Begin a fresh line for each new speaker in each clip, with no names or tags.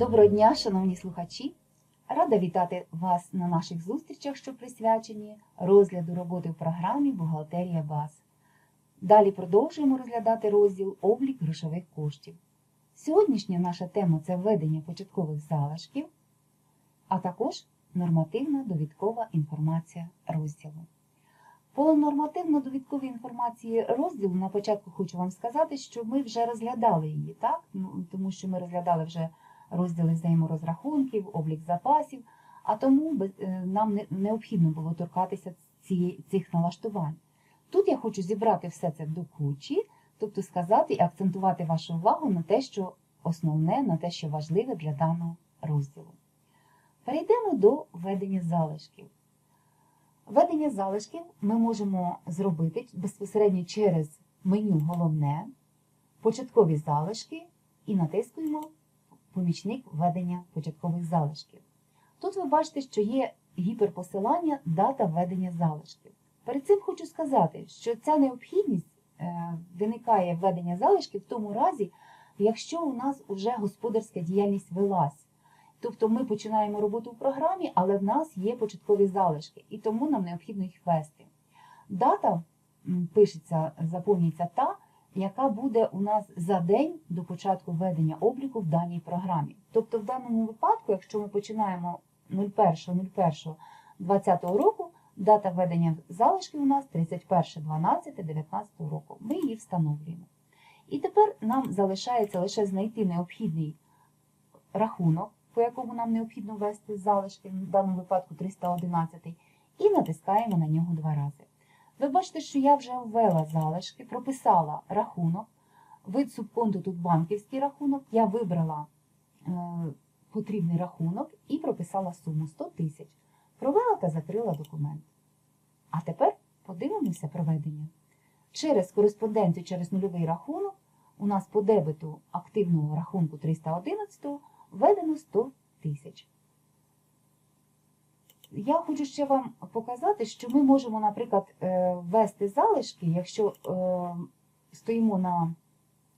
Доброго дня, шановні слухачі! Рада вітати вас на наших зустрічах, що присвячені розгляду роботи в програмі Бухгалтерія БАЗ. Далі продовжуємо розглядати розділ Облік грошових коштів. Сьогоднішня наша тема це введення початкових залишків, а також нормативна довідкова інформація розділу. По нормативно-довідковій інформації розділу на початку хочу вам сказати, що ми вже розглядали її, так? Ну, тому що ми розглядали вже розділи взаєморозрахунків, облік запасів, а тому е, нам необхідно було торкатися цих налаштувань. Тут я хочу зібрати все це до кучі, тобто сказати і акцентувати вашу увагу на те, що основне, на те, що важливе для даного розділу. Перейдемо до введення залишків. Введення залишків ми можемо зробити безпосередньо через меню Головне, початкові залишки і натискуємо помічник введення початкових залишків. Тут ви бачите, що є гіперпосилання дата введення залишків. Перед цим хочу сказати, що ця необхідність е, виникає введення залишків в тому разі, якщо у нас вже господарська діяльність велась. Тобто ми починаємо роботу в програмі, але в нас є початкові залишки, і тому нам необхідно їх ввести. Дата пишеться, заповнюється та, яка буде у нас за день до початку введення обліку в даній програмі. Тобто, в даному випадку, якщо ми починаємо 01.01.2020 року, дата введення залишків у нас 31.12.19 року. Ми її встановлюємо. І тепер нам залишається лише знайти необхідний рахунок, по якому нам необхідно ввести залишки, в даному випадку 311, і натискаємо на нього два рази. Ви бачите, що я вже ввела залишки, прописала рахунок, вид субконту тут банківський рахунок, я вибрала е, потрібний рахунок і прописала суму 100 тисяч. Провела та закрила документ. А тепер подивимося проведення. Через кореспонденцію через нульовий рахунок у нас по дебету активного рахунку 311 введено 100 тисяч. Я хочу ще вам показати, що ми можемо, наприклад, е, ввести залишки, якщо е, стоїмо на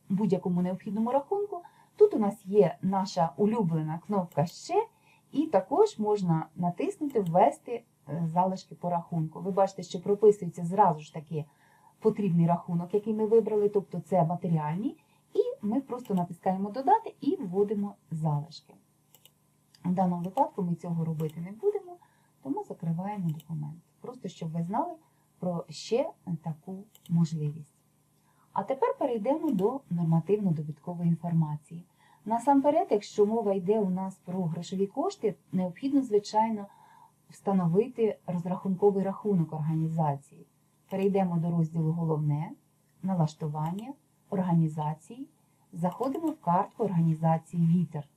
будь-якому необхідному рахунку. Тут у нас є наша улюблена кнопка Ще, і також можна натиснути Ввести е, залишки по рахунку. Ви бачите, що прописується зразу ж таки потрібний рахунок, який ми вибрали, тобто це матеріальні, і ми просто натискаємо Додати і вводимо залишки. В даному випадку ми цього робити не будемо, тому закриваємо документ. Просто щоб ви знали про ще таку можливість. А тепер перейдемо до нормативно-довідкової інформації. Насамперед, якщо мова йде у нас про грошові кошти, необхідно, звичайно, встановити розрахунковий рахунок організації. Перейдемо до розділу Головне, налаштування, організації, заходимо в картку організації Вітер.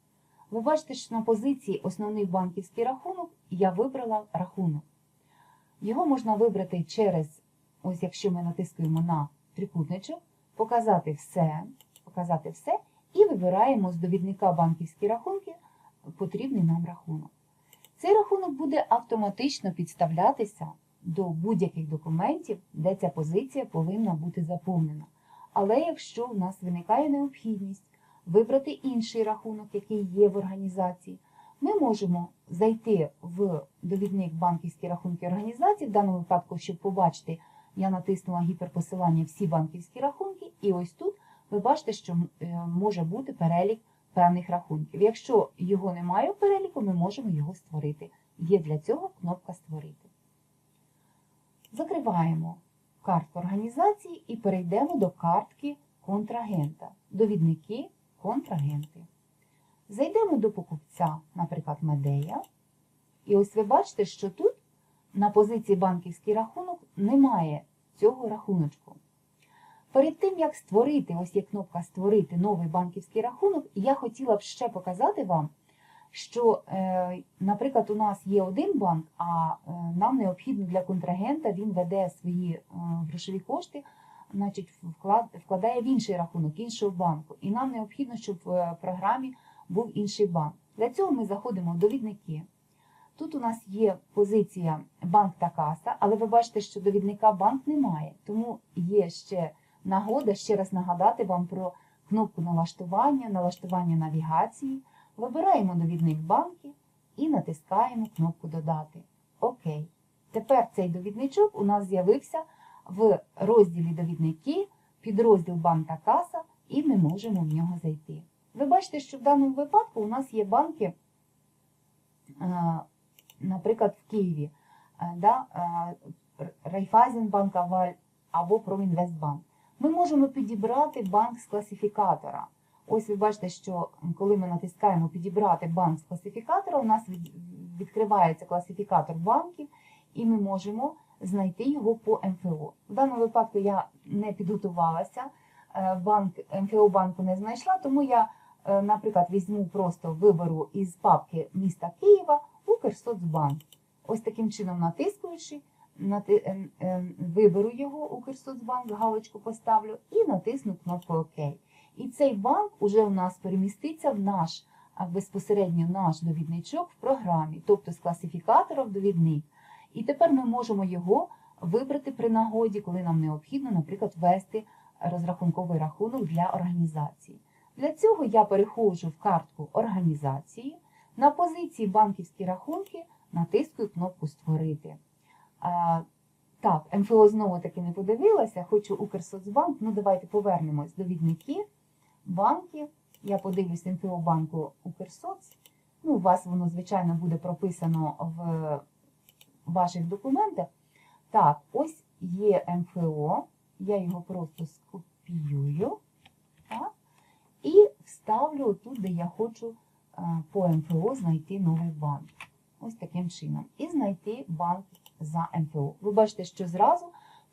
Ви бачите, що на позиції Основний банківський рахунок я вибрала рахунок. Його можна вибрати через, ось якщо ми натискуємо на трикутничок, показати все, показати все, і вибираємо з довідника банківські рахунки потрібний нам рахунок. Цей рахунок буде автоматично підставлятися до будь-яких документів, де ця позиція повинна бути заповнена. Але якщо в нас виникає необхідність вибрати інший рахунок, який є в організації, ми можемо зайти в довідник банківські рахунки організації. В даному випадку, щоб побачити, я натиснула гіперпосилання всі банківські рахунки, і ось тут ви бачите, що е, може бути перелік певних рахунків. Якщо його немає в переліку, ми можемо його створити. Є для цього кнопка Створити. Закриваємо картку організації і перейдемо до картки контрагента. Довідники контрагенти. Зайдемо до покупця, наприклад, Медея. І ось ви бачите, що тут на позиції банківський рахунок немає цього рахуночку. Перед тим, як створити, ось є кнопка Створити новий банківський рахунок, я хотіла б ще показати вам, що, е, наприклад, у нас є один банк, а е, нам необхідно для контрагента, він веде свої е, грошові кошти, значить, вкладає в інший рахунок іншого банку. І нам необхідно, щоб в програмі був інший банк. Для цього ми заходимо в довідники. Тут у нас є позиція банк та каса, але ви бачите, що довідника банк немає, тому є ще нагода ще раз нагадати вам про кнопку налаштування, налаштування навігації, Вибираємо довідник банків і натискаємо кнопку Додати. Окей. Тепер цей довідничок у нас з'явився в розділі Довідники, підрозділ банк та каса, і ми можемо в нього зайти. Ви бачите, що в даному випадку у нас є банки, е, наприклад, в Києві, е, да, е, Райфайзенбанк або Промінвестбанк. Ми можемо підібрати банк з класифікатора. Ось ви бачите, що коли ми натискаємо підібрати банк з класифікатора, у нас відкривається класифікатор банків, і ми можемо знайти його по МФО. В даному випадку я не підготувалася, банк МФО банку не знайшла, тому я, наприклад, візьму просто виберу із папки міста Києва Укрсоцбанк. Ось таким чином натискуючи, нати- е, е, виберу його Укрсоцбанк, галочку поставлю і натисну кнопку ОК. І цей банк уже у нас переміститься в наш а, безпосередньо наш довідничок в програмі, тобто з класифікатора в довідник. І тепер ми можемо його вибрати при нагоді, коли нам необхідно, наприклад, ввести розрахунковий рахунок для організації. Для цього я переходжу в картку організації, на позиції банківські рахунки натискую кнопку Створити. Так, МФО знову таки не подивилася, хочу Укрсоцбанк. Ну, давайте повернемось до відники банків. Я подивлюсь МФО банку Укрсоц. Ну, у вас воно, звичайно, буде прописано в ваших документах. Так, ось є МФО. Я його просто скопіюю. Так, і вставлю тут, де я хочу е, по МФО знайти новий банк. Ось таким чином. І знайти банк за МФО. Ви бачите, що зразу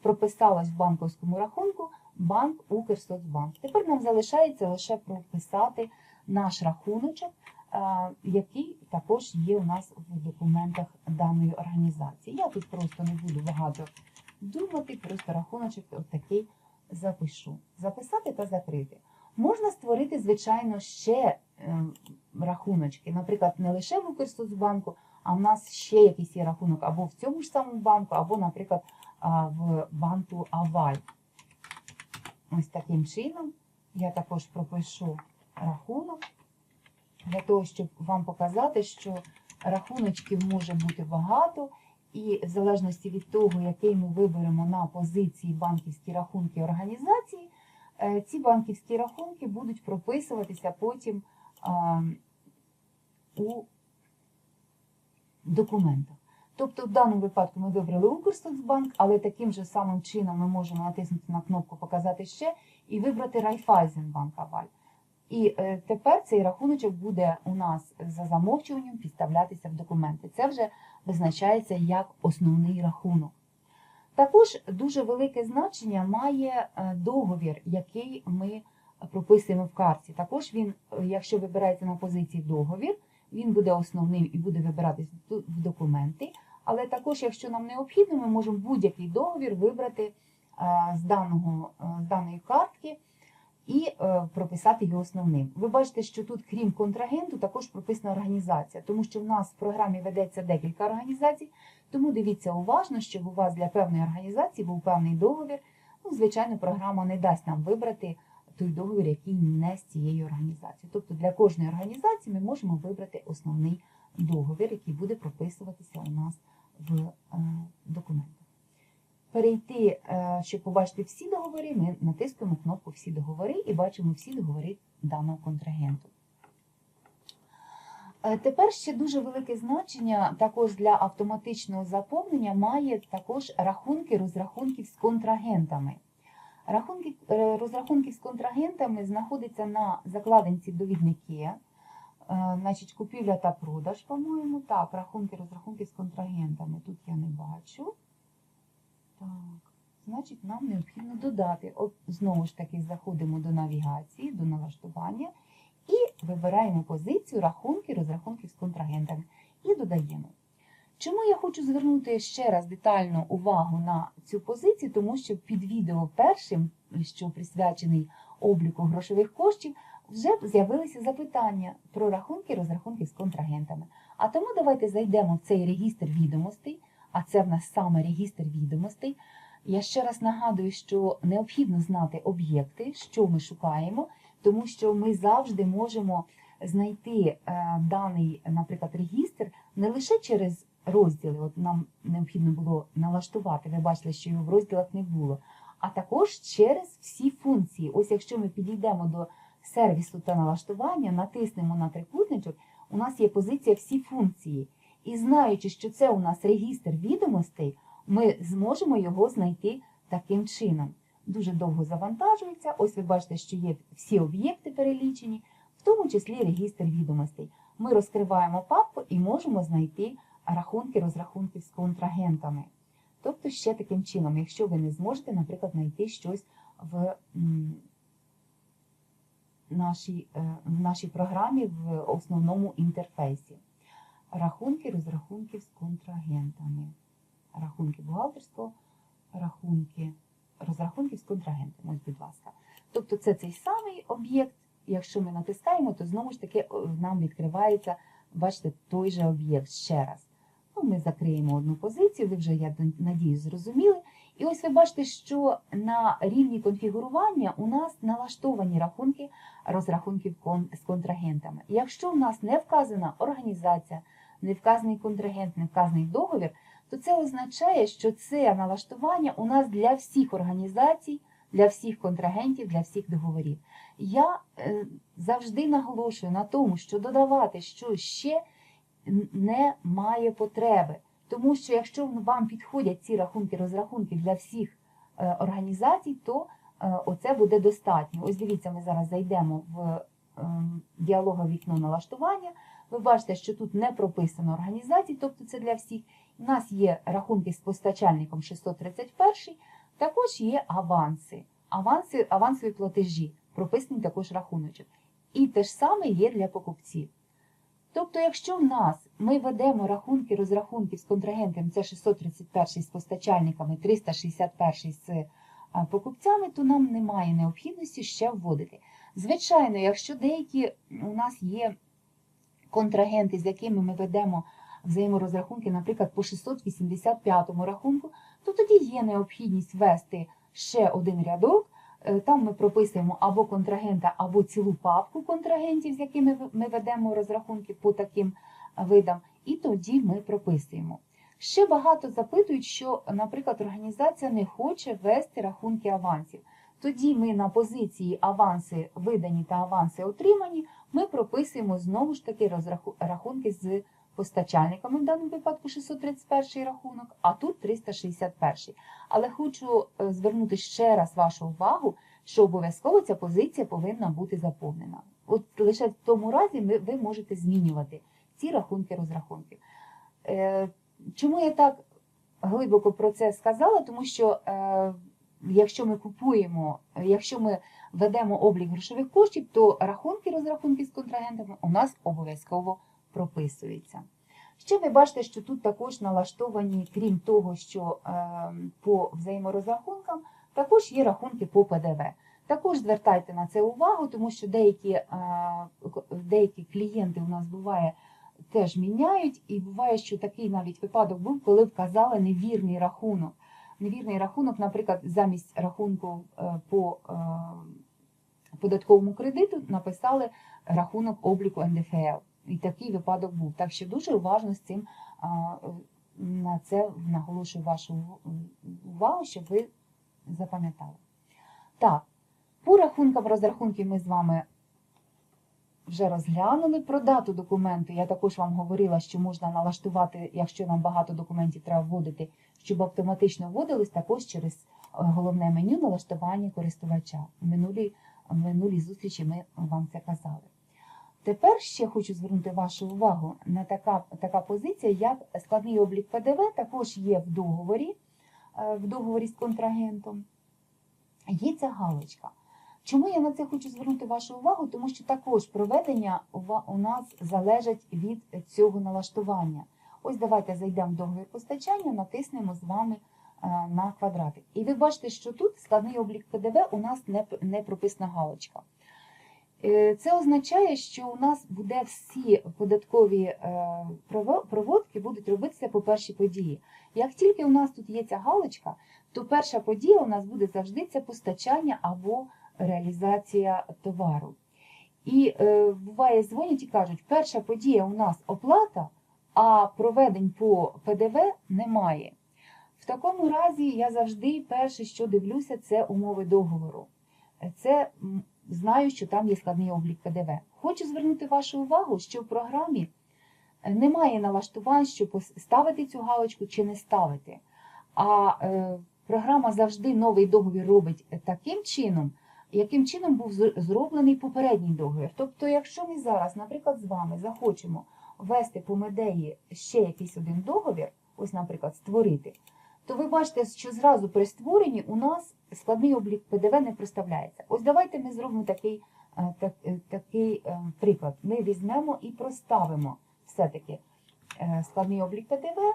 прописалось в банковському рахунку банк Укрсоцбанк. Тепер нам залишається лише прописати наш рахуночок, е, який також є у нас в документах даної організації. Я тут просто не буду багато думати, просто рахуночок отакий запишу. Записати та закрити. Можна створити, звичайно, ще е, рахуночки, наприклад, не лише в Укрсоцбанку, а в нас ще якийсь є рахунок або в цьому ж самому банку, або, наприклад, в банку Аваль. Ось таким чином я також пропишу рахунок для того, щоб вам показати, що рахуночків може бути багато, і в залежності від того, який ми виберемо на позиції банківські рахунки організації, ці банківські рахунки будуть прописуватися потім у документах. Тобто, в даному випадку ми вибрали Укрсоцбанк, але таким же самим чином ми можемо натиснути на кнопку Показати ще і вибрати Райфайзенбанк Аваль. І е, тепер цей рахуночок буде у нас за замовчуванням підставлятися в документи. Це вже визначається як основний рахунок. Також дуже велике значення має е, договір, який ми прописуємо в карті. Також він, е, якщо вибирається на позиції договір, він буде основним і буде вибиратись в документи. Але також, якщо нам необхідно, ми можемо будь-який договір вибрати е, з, даного, з даної картки і е, прописати його основним. Ви бачите, що тут, крім контрагенту, також прописана організація, тому що в нас в програмі ведеться декілька організацій, тому дивіться уважно, щоб у вас для певної організації був певний договір. Ну, звичайно, програма не дасть нам вибрати той договір, який не з цією організацією. Тобто для кожної організації ми можемо вибрати основний договір, який буде прописуватися у нас в е, документах. Перейти, е, щоб побачити всі договори, ми натискуємо кнопку Всі договори і бачимо всі договори даного контрагенту. Е, Тепер ще дуже велике значення також для автоматичного заповнення має також рахунки розрахунків з контрагентами. Рахунки е, розрахунків з контрагентами знаходяться на закладинці довідники, значить, купівля та продаж, по-моєму. Так, рахунки розрахунки з контрагентами. Тут я не бачу. Так, значить, нам необхідно додати. От знову ж таки заходимо до навігації, до налаштування і вибираємо позицію рахунки розрахунків з контрагентами і додаємо. Чому я хочу звернути ще раз детальну увагу на цю позицію, тому що під відео першим, що присвячений обліку грошових коштів, вже з'явилися запитання про рахунки розрахунків з контрагентами. А тому давайте зайдемо в цей регістр відомостей, а це в нас саме регістр відомостей. Я ще раз нагадую, що необхідно знати об'єкти, що ми шукаємо, тому що ми завжди можемо знайти е, даний, наприклад, регістр не лише через розділи, от нам необхідно було налаштувати, ви бачили, що його в розділах не було, а також через всі функції. Ось якщо ми підійдемо до сервісу та налаштування, натиснемо на трикутничок, у нас є позиція всі функції. І знаючи, що це у нас регістр відомостей, ми зможемо його знайти таким чином. Дуже довго завантажується. Ось ви бачите, що є всі об'єкти перелічені, в тому числі регістр відомостей. Ми розкриваємо папку і можемо знайти рахунки розрахунків з контрагентами. Тобто, ще таким чином, якщо ви не зможете, наприклад, знайти щось в нашій, е, в нашій програмі в основному інтерфейсі. Рахунки розрахунків з контрагентами. Рахунки бухгалтерського, рахунки розрахунків з контрагентами. Будь ласка. Тобто це цей самий об'єкт. Якщо ми натискаємо, то знову ж таки нам відкривається, бачите, той же об'єкт ще раз. Ну, ми закриємо одну позицію, ви вже, я надію, зрозуміли. І ось ви бачите, що на рівні конфігурування у нас налаштовані рахунки розрахунків з контрагентами. Якщо в нас не вказана організація, не вказаний контрагент, не вказаний договір, то це означає, що це налаштування у нас для всіх організацій, для всіх контрагентів, для всіх договорів. Я е, завжди наголошую на тому, що додавати щось ще немає потреби. Тому що якщо вам підходять ці рахунки розрахунки для всіх е, організацій, то е, оце буде достатньо. Ось дивіться, ми зараз зайдемо в ем, діалогове вікно налаштування. Ви бачите, що тут не прописано організацій, тобто це для всіх. У нас є рахунки з постачальником 631, також є аванси. Аванси, авансові платежі, прописаний також рахуночок. І те ж саме є для покупців. Тобто, якщо в нас ми ведемо рахунки розрахунків з контрагентами, це 631 з постачальниками, 361 з покупцями, то нам немає необхідності ще вводити. Звичайно, якщо деякі у нас є контрагенти, з якими ми ведемо взаєморозрахунки, наприклад, по 685 рахунку, то тоді є необхідність ввести ще один рядок. Е, Там ми прописуємо або контрагента, або цілу папку контрагентів, з якими ми ведемо розрахунки по таким е, видам, і тоді ми прописуємо. Ще багато запитують, що, наприклад, організація не хоче ввести рахунки авансів. Тоді ми на позиції аванси видані та аванси отримані, ми прописуємо знову ж таки рахунки з постачальниками, в даному випадку 631 рахунок, а тут 361. Але хочу е, звернути ще раз вашу увагу, що обов'язково ця позиція повинна бути заповнена. От лише в тому разі ми, ви можете змінювати ці рахунки розрахунків. Е, чому я так глибоко про це сказала? Тому що е, якщо ми купуємо, якщо ми ведемо облік грошових коштів, то рахунки розрахунки з контрагентами у нас обов'язково прописуються. Ще ви бачите, що тут також налаштовані, крім того, що е, по взаєморозрахункам, також є рахунки по ПДВ. Також звертайте на це увагу, тому що деякі, е, деякі клієнти у нас буває теж міняють, і буває, що такий навіть випадок був, коли вказали невірний рахунок. Невірний рахунок, наприклад, замість рахунку е, по е, податковому кредиту написали рахунок обліку НДФЛ. І такий випадок був. Так що дуже уважно з цим на це наголошую вашу увагу, щоб ви запам'ятали. Так, по рахункам розрахунків ми з вами вже розглянули. Про дату документу я також вам говорила, що можна налаштувати, якщо нам багато документів треба вводити, щоб автоматично вводились також через е, головне меню налаштування користувача. В минулій, в минулій зустрічі ми вам це казали. Тепер ще хочу звернути вашу увагу на така, така позиція, як складний облік ПДВ, також є в договорі, е, в договорі з контрагентом. Є ця галочка. Чому я на це хочу звернути вашу увагу? Тому що також проведення у нас залежить від цього налаштування. Ось давайте зайдемо в договір постачання, натиснемо з вами е, на квадратик. І ви бачите, що тут складний облік ПДВ у нас не, прописана галочка. Е, Це означає, що у нас буде всі податкові е, проводки будуть робитися по першій події. Як тільки у нас тут є ця галочка, то перша подія у нас буде завжди це постачання або реалізація товару. І буває, дзвонять і кажуть, перша подія у нас оплата, а проведень по ПДВ немає. В такому разі я завжди перше, що дивлюся, це умови договору. Це знаю, що там є складний облік ПДВ. Хочу звернути вашу увагу, що в програмі е, немає налаштувань, що ставити цю галочку чи не ставити. А е, програма завжди новий договір робить е, таким чином, яким чином був зроблений попередній договір. Тобто, якщо ми зараз, наприклад, з вами захочемо ввести по медеї ще якийсь один договір, ось, наприклад, створити, то ви бачите, що зразу при створенні у нас складний облік ПДВ не проставляється. Ось давайте ми зробимо такий, е, так- е, такий е, приклад. Ми візьмемо і проставимо все-таки складний облік ПДВ.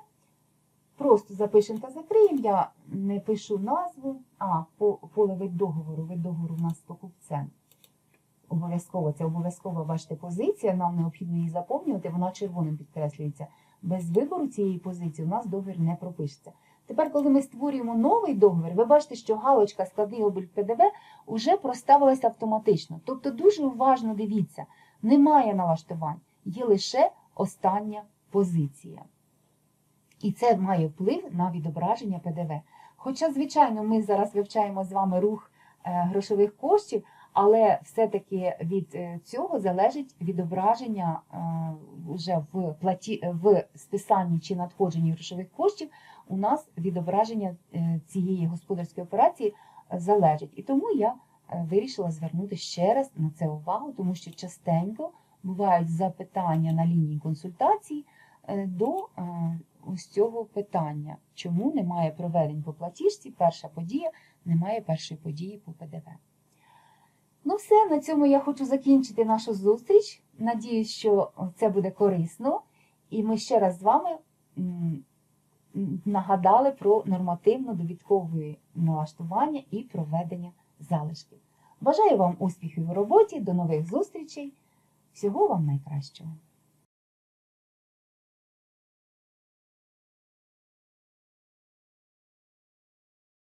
Просто запишемо та закриємо. Я не пишу назву, а по- поле вид договору. Вид договору у нас з покупцем. Обов'язково, це обов'язково, бачите, позиція, нам необхідно її заповнювати, вона червоним підкреслюється. Без вибору цієї позиції у нас договір не пропишеться. Тепер, коли ми створюємо новий договір, ви бачите, що галочка складний облік ПДВ вже проставилася автоматично. Тобто дуже уважно дивіться, немає налаштувань, є лише остання позиція. І це має вплив на відображення ПДВ. Хоча, звичайно, ми зараз вивчаємо з вами рух е, грошових коштів, але все-таки від е, цього залежить відображення е, вже в платі в списанні чи надходженні грошових коштів. У нас відображення е, цієї господарської операції залежить. І тому я вирішила звернути ще раз на це увагу, тому що частенько бувають запитання на лінії консультацій е, до ось цього питання, чому немає проведень по платіжці, перша подія, немає першої події по ПДВ. Ну, все, на цьому я хочу закінчити нашу зустріч. Надіюсь, що це буде корисно. І ми ще раз з вами нагадали про нормативно-довідкове налаштування і проведення залишків. Бажаю вам успіхів у роботі, до нових зустрічей. Всього вам найкращого!